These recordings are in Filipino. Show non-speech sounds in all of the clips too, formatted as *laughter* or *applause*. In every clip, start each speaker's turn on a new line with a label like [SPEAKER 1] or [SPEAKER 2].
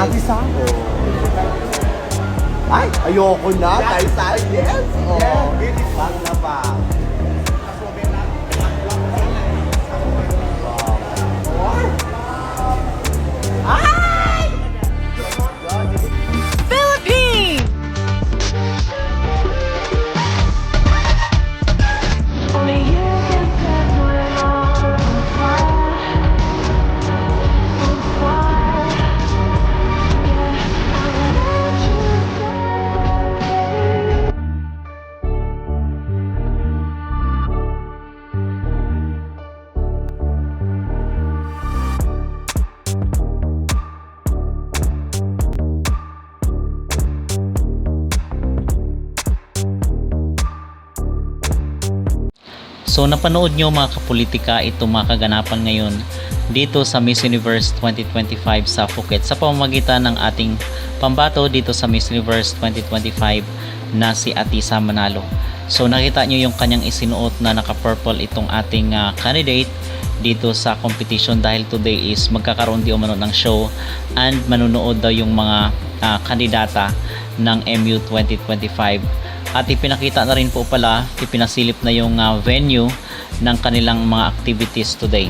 [SPEAKER 1] Ate Sako. Ay, ayoko na. Tayo sa yes. Oh. Pang na pa.
[SPEAKER 2] So napanood nyo mga kapolitika itong mga kaganapan ngayon dito sa Miss Universe 2025 sa Phuket sa pamamagitan ng ating pambato dito sa Miss Universe 2025 na si Atisa Manalo. So nakita nyo yung kanyang isinuot na naka-purple itong ating ah, candidate dito sa competition dahil today is magkakaroon di umano ng show and manunood daw yung mga ah, kandidata ng MU 2025 at ipinakita na rin po pala, ipinasilip na yung ah, venue ng kanilang mga activities today.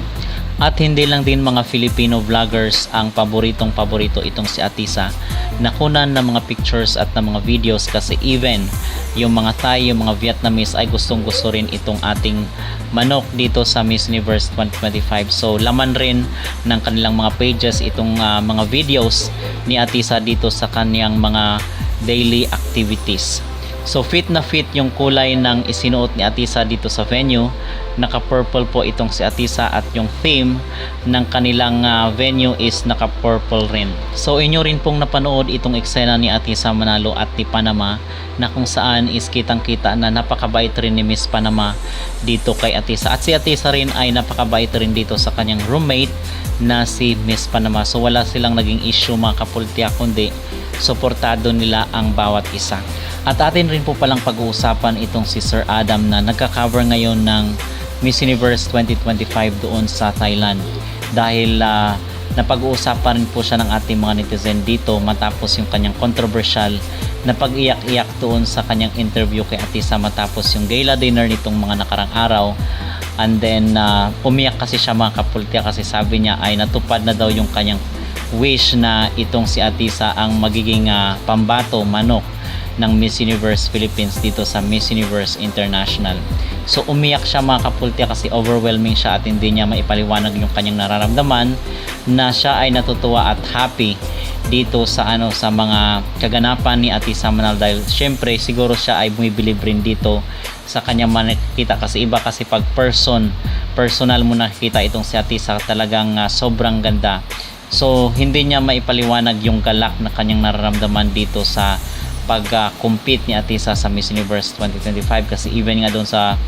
[SPEAKER 2] At hindi lang din mga Filipino vloggers ang paboritong paborito itong si Atisa. Nakunan ng mga pictures at ng mga videos kasi even yung mga Thai, yung mga Vietnamese ay gustong gusto rin itong ating manok dito sa Miss Universe 2025. So laman rin ng kanilang mga pages itong ah, mga videos ni Atisa dito sa kanyang mga daily activities. So fit na fit yung kulay ng isinuot ni Atisa dito sa venue. Naka-purple po itong si Atisa at yung theme ng kanilang ah, venue is naka-purple rin. So inyo rin pong napanood itong eksena ni Atisa Manalo at ni Panama na kung saan is kitang-kita na napakabait rin ni Miss Panama dito kay Atisa. At si Atisa rin ay napakabait rin dito sa kanyang roommate na si Miss Panama. So wala silang naging issue mga kapultiya kundi suportado nila ang bawat isa. At atin rin po palang pag-uusapan itong si Sir Adam na nagka-cover ngayon ng Miss Universe 2025 doon sa Thailand. Dahil ah, napag-uusapan rin po siya ng ating mga netizen dito matapos yung kanyang controversial na pag-iyak-iyak doon sa kanyang interview kay Atisa matapos yung gala dinner nitong mga nakarang araw. And then ah, umiyak kasi siya mga kapultiya kasi sabi niya ay natupad na daw yung kanyang wish na itong si Atisa ang magiging ah, pambato manok ng Miss Universe Philippines dito sa Miss Universe International. So umiyak siya mga kapultiya kasi overwhelming siya at hindi niya maipaliwanag yung kanyang nararamdaman na siya ay natutuwa at happy dito sa ano sa mga kaganapan ni Atisa Manal dahil syempre siguro siya ay bumibilib rin dito sa kanyang makikita kasi iba kasi pag person personal mo nakikita itong si Atisa talagang ah, sobrang ganda So hindi niya maipaliwanag yung galak na kanyang nararamdaman dito sa pag-compete ni Atisa sa Miss Universe 2025 kasi even nga doon sa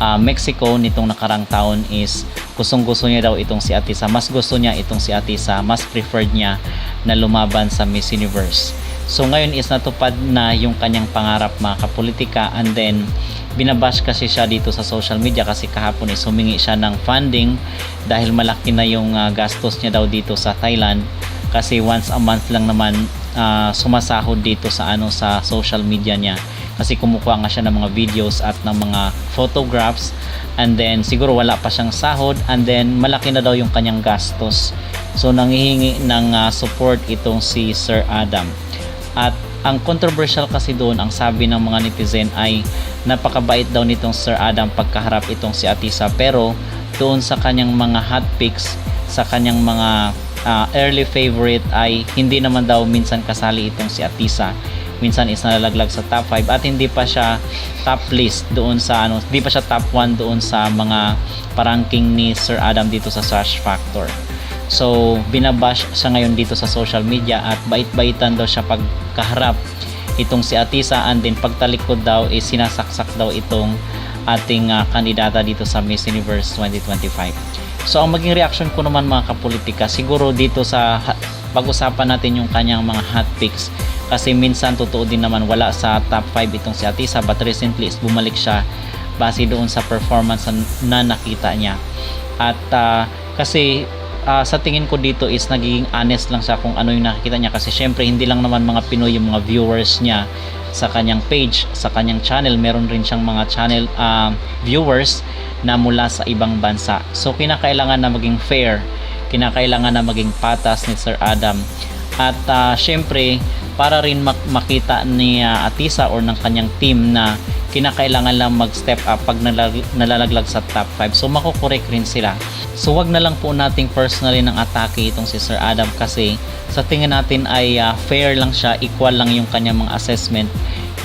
[SPEAKER 2] ah, Mexico nitong nakarang taon is gustong gusto niya daw itong si Atisa. Mas gusto niya itong si Atisa mas preferred niya na lumaban sa Miss Universe. So ngayon is natupad na yung kanyang pangarap mga kapolitika and then binabash kasi siya dito sa social media kasi kahapon is humingi siya ng funding dahil malaki na yung ah, gastos niya daw dito sa Thailand. Kasi once a month lang naman ah, sumasahod dito sa ano sa social media niya. Kasi kumukuha nga siya ng mga videos at ng mga photographs. And then siguro wala pa siyang sahod. And then malaki na daw yung kanyang gastos. So nangihingi ng ah, support itong si Sir Adam. At ang controversial kasi doon ang sabi ng mga netizen ay napakabait daw nitong Sir Adam pagkaharap itong si Atisa. Pero doon sa kanyang mga hot picks sa kanyang mga ah, early favorite ay hindi naman daw minsan kasali itong si Atisa minsan is nalalaglag sa top 5 at hindi pa siya top list doon sa ano hindi pa siya top 1 doon sa mga paranking ni Sir Adam dito sa Search Factor So, binabash siya ngayon dito sa social media at bait-baitan daw siya pagkaharap itong si Atisa and then pagtalikod daw is sinasaksak daw itong ating ah, kandidata dito sa Miss Universe 2025. So, ang maging reaction ko naman mga kapolitika, siguro dito sa pag-usapan natin yung kanyang mga hot picks. Kasi minsan totoo din naman wala sa top 5 itong si Atisa but recently is bumalik siya base doon sa performance na, na nakita niya. At ah, kasi ah, sa tingin ko dito is nagiging honest lang siya kung ano yung nakikita niya. Kasi syempre hindi lang naman mga Pinoy yung mga viewers niya sa kanyang page, sa kanyang channel, meron rin siyang mga channel ah, viewers na mula sa ibang bansa. So kinakailangan na maging fair, kinakailangan na maging patas ni Sir Adam. At ah, syempre, para rin mak- makita ni ah, Atisa or ng kanyang team na kinakailangan lang mag-step up pag nalalaglag sa top 5. So makukorek rin sila. So wag na lang po nating personally ng atake itong si Sir Adam kasi sa tingin natin ay ah, fair lang siya, equal lang yung kanyang mga assessment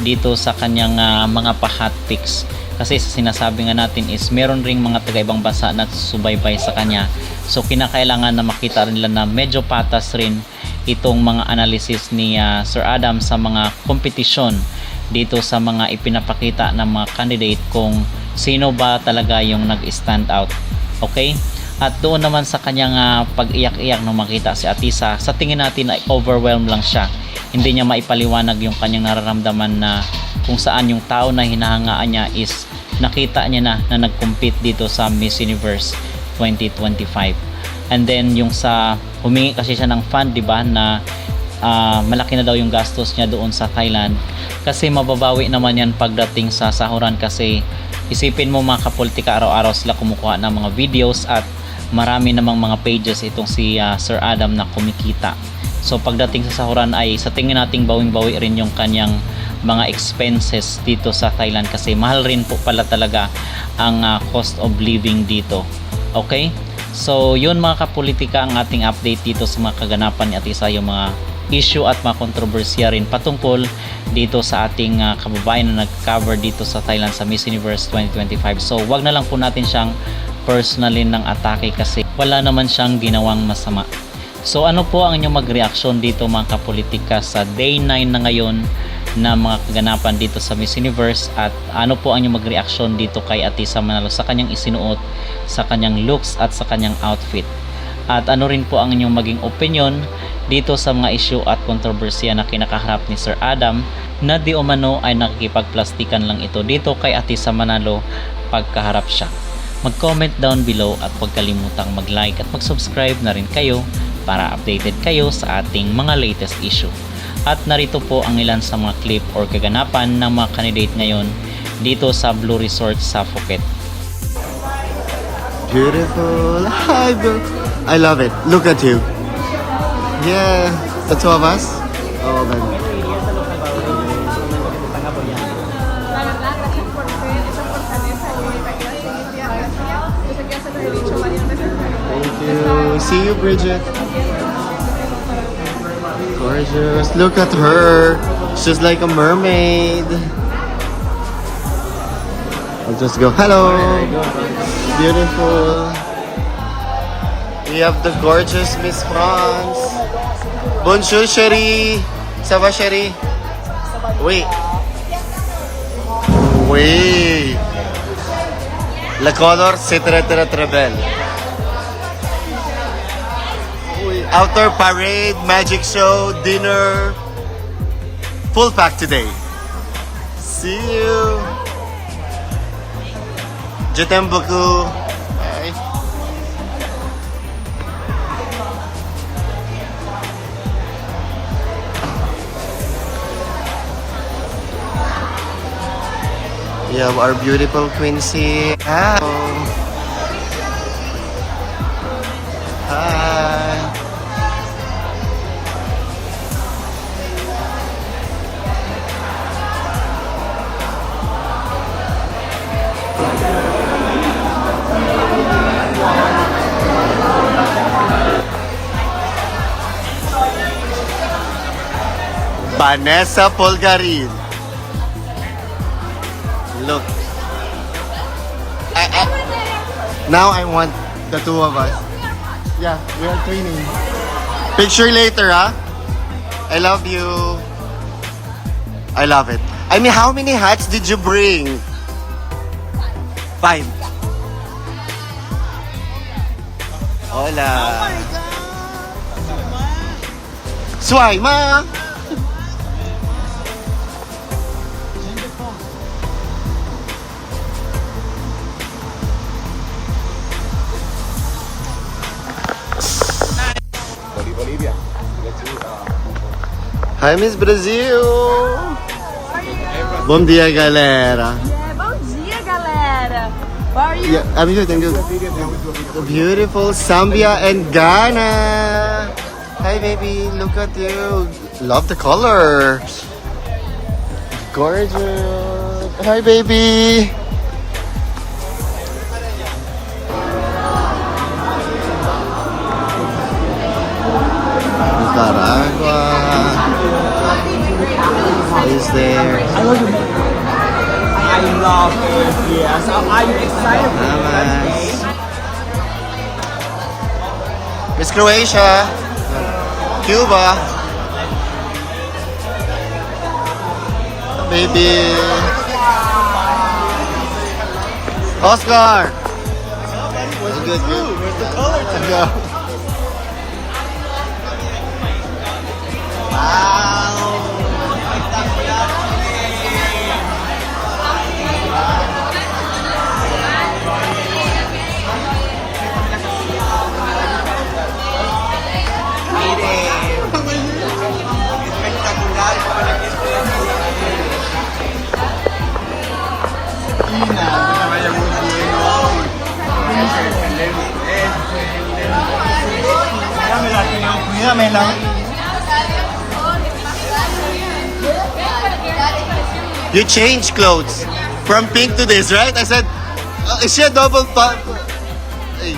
[SPEAKER 2] dito sa kanyang ah, mga pa-hot picks. Kasi sa sinasabi nga natin is meron ring mga taga-ibang bansa na subaybay sa kanya. So kinakailangan na makita rin nila na medyo patas rin itong mga analysis ni ah, Sir Adam sa mga kompetisyon dito sa mga ipinapakita ng mga candidate kung sino ba talaga yung nag-stand out. Okay? At doon naman sa kanyang ah, pag-iyak-iyak nung makita si Atisa, sa tingin natin ay overwhelmed lang siya. Hindi niya maipaliwanag yung kanyang nararamdaman na kung saan yung tao na hinahangaan niya is nakita niya na na nag-compete dito sa Miss Universe 2025. And then yung sa humingi kasi siya ng fund, 'di ba, na ah, malaki na daw yung gastos niya doon sa Thailand kasi mababawi naman yan pagdating sa sahuran kasi isipin mo mga kapolitika araw-araw sila kumukuha ng mga videos at marami namang mga pages itong si ah, Sir Adam na kumikita. So pagdating sa sahuran ay sa tingin nating bawing-bawi rin yung kanyang mga expenses dito sa Thailand kasi mahal rin po pala talaga ang ah, cost of living dito. Okay? So, yun mga kapolitika ang ating update dito sa mga kaganapan ni Atisa, yung mga issue at mga kontrobersya rin patungkol dito sa ating ah, kababayan na nag-cover dito sa Thailand sa Miss Universe 2025. So, wag na lang po natin siyang personally ng atake kasi wala naman siyang ginawang masama. So, ano po ang inyong mag-reaction dito mga kapolitika sa day 9 na ngayon na mga kaganapan dito sa Miss Universe at ano po ang inyong mag-reaction dito kay Atisa Manalo sa kanyang isinuot, sa kanyang looks at sa kanyang outfit. At ano rin po ang inyong maging opinion dito sa mga issue at kontrobersya na kinakaharap ni Sir Adam na di umano ay nakikipagplastikan lang ito dito kay Atisa Manalo pagkaharap siya. Mag-comment down below at huwag kalimutang mag-like at mag-subscribe na rin kayo para updated kayo sa ating mga latest issue. At narito po ang ilan sa mga clip or kaganapan ng mga candidate ngayon dito sa Blue Resort sa Phuket.
[SPEAKER 1] Beautiful. Hi. I love it. Look at you. Yeah. The two of us? Oh, man. See you, Bridget. Gorgeous. Look at her. She's like a mermaid. I'll just go, hello. Beautiful. We have the gorgeous Miss France. Bonjour, chérie. Ça va, chérie? Oui. Oui. Le color, c'est très, très, très belle. Outdoor parade, magic show, dinner. Full pack today. See you. T'aime. Bye. We have our beautiful Quincy. Hello. Vanessa Polgarin. Look. I, I, now I want the two of us. Yeah, we are twinning. Picture later, huh? I love you. I love it. I mean, how many hats did you bring? Five. Hola. Oh my God. Sway, ma. Hi, Miss Brazil! Bom dia, galera!
[SPEAKER 3] É, bom dia, galera! How are you?
[SPEAKER 1] Yeah, I'm good, good. The beautiful Zambia and Ghana! Hi, baby, look at you. Love the color. Gorgeous. Hi, baby. love is
[SPEAKER 4] here. So are you excited
[SPEAKER 1] for? Miss Croatia, Cuba, maybe Oscar. Where's the good, blue? Where's the color? *laughs* Wow. You change clothes from pink to this, right? I said, uh, is she a double pump?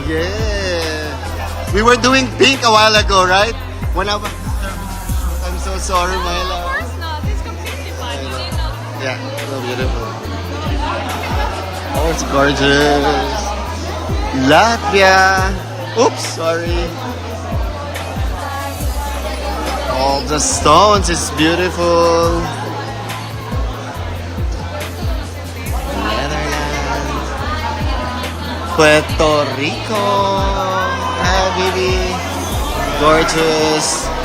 [SPEAKER 1] Yeah. We were doing pink a while ago, right? When I was I'm so sorry, my
[SPEAKER 3] Of
[SPEAKER 1] love.
[SPEAKER 3] course not. It's completely fine. You didn't know.
[SPEAKER 1] Yeah, so beautiful. Oh, it's gorgeous. Latvia. Oops, sorry. All the stones is beautiful. Netherlands. Puerto Rico. Hi, baby. Gorgeous.